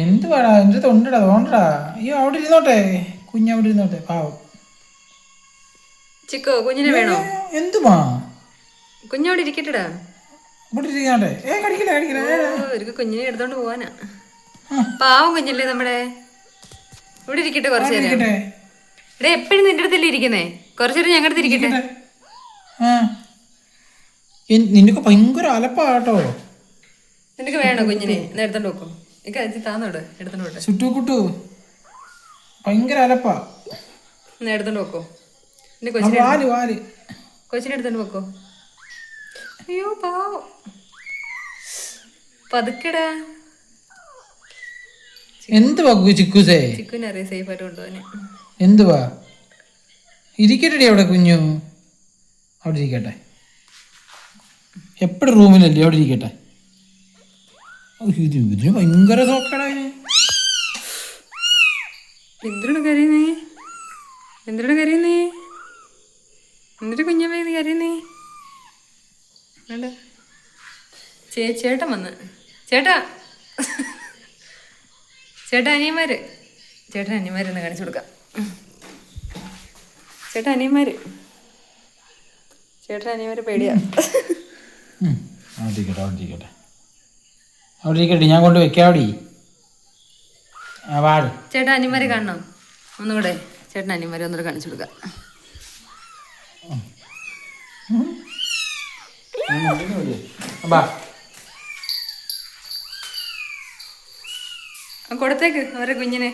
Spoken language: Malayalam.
എന്ത് വേടാ എന്റെ തൊണ്ടടാ തോണ്ടടാ. അയ്യോ അവിടെ ഇരുന്നോട്ടെ. കുഞ്ഞവിടെ ഇരുന്നോട്ടെ. പാവം. ചിക്കോ കുഞ്ഞിനെ വേണോ? എന്തുമാ കുഞ്ഞവിടെ ഇരിക്കട്ടെടാ. ഇവിടെ ഇരിക്കാട്ടെ. ഏ കടിക്കില്ല കടിക്കില്ല കുഞ്ഞിനെ എടുത്തോണ്ട് പോവാനാ. പാവം കുഞ്ഞല്ലേ നമ്മുടെ. ഇവിടെ ഇരിക്കട്ടെ കുറച്ച് നേരം. ഇവിടെ എപ്പോഴും നിന്റെ അടുത്തല്ലേ ഇരിക്കുന്നേ? കുറച്ചു നേരം ഞങ്ങളുടെ ഇരിക്കട്ടെ. നിനക്ക് ഭയങ്കര അലപ്പാട്ടോ നിനക്ക് വേണോ കുഞ്ഞിനെ? നേരത്തോണ്ട് വെക്കും ഭയങ്കര അലപ്പാ. എടുത്തോണ്ട് വെക്കോ എന്റെ ആ, കൊച്ചിനെ വാൽ വാൽ. കൊച്ചിനെ എടുത്തോണ്ട് വെക്കോ അയ്യോ പാവം. പതുക്കെടാ. എന്തുവാ കു- ചിക്കുസേ? സേഫ് ആയിട്ട് എന്തുവാ ഇരിക്കട്ടെടി അവിടെ കുഞ്ഞു. അവിടെ ഇരിക്കട്ടെ. എപ്പോഴും റൂമിലല്ലേ അവിടെ ഇരിക്കട്ടെ. ഇത് ഇതിന് ഭയങ്കര സോക്കടാ ഇതിന് എന്തിനാണ് കരയുന്നേ? എന്തിനാണ് കരയുന്നേ? എന്തിട്ട് കുഞ്ഞമ്മ ഇത് കരയുന്നേ? വേണ്ട ചേ ചേട്ടൻ വന്ന്. ചേട്ടാ. ചേട്ടാ അനിയന്മാര്. ചേട്ടൻ അനിയന്മാരെന്ന് കാണിച്ചു കൊടുക്കാം. ചേട്ടാ അനിയന്മാര്. ചേട്ടൻ അനിയന്മാര് പേടിയാ. അവിടെ ഇരിക്കട്ടെ അവിടെ ഇരിക്കട്ടെ ഞാൻ കൊണ്ട് വെക്കാടി ആ വാട്. ചേട്ടാ അനിമാരെ കാണണം? ഒന്നുകൂടെ. ചേട്ടൻ അനിമാരെ ഒന്നുകൂടെ കാണിച്ചു കൊടുക്കാം. കൊടുത്തേക്ക് അവരെ കുഞ്ഞിനെ.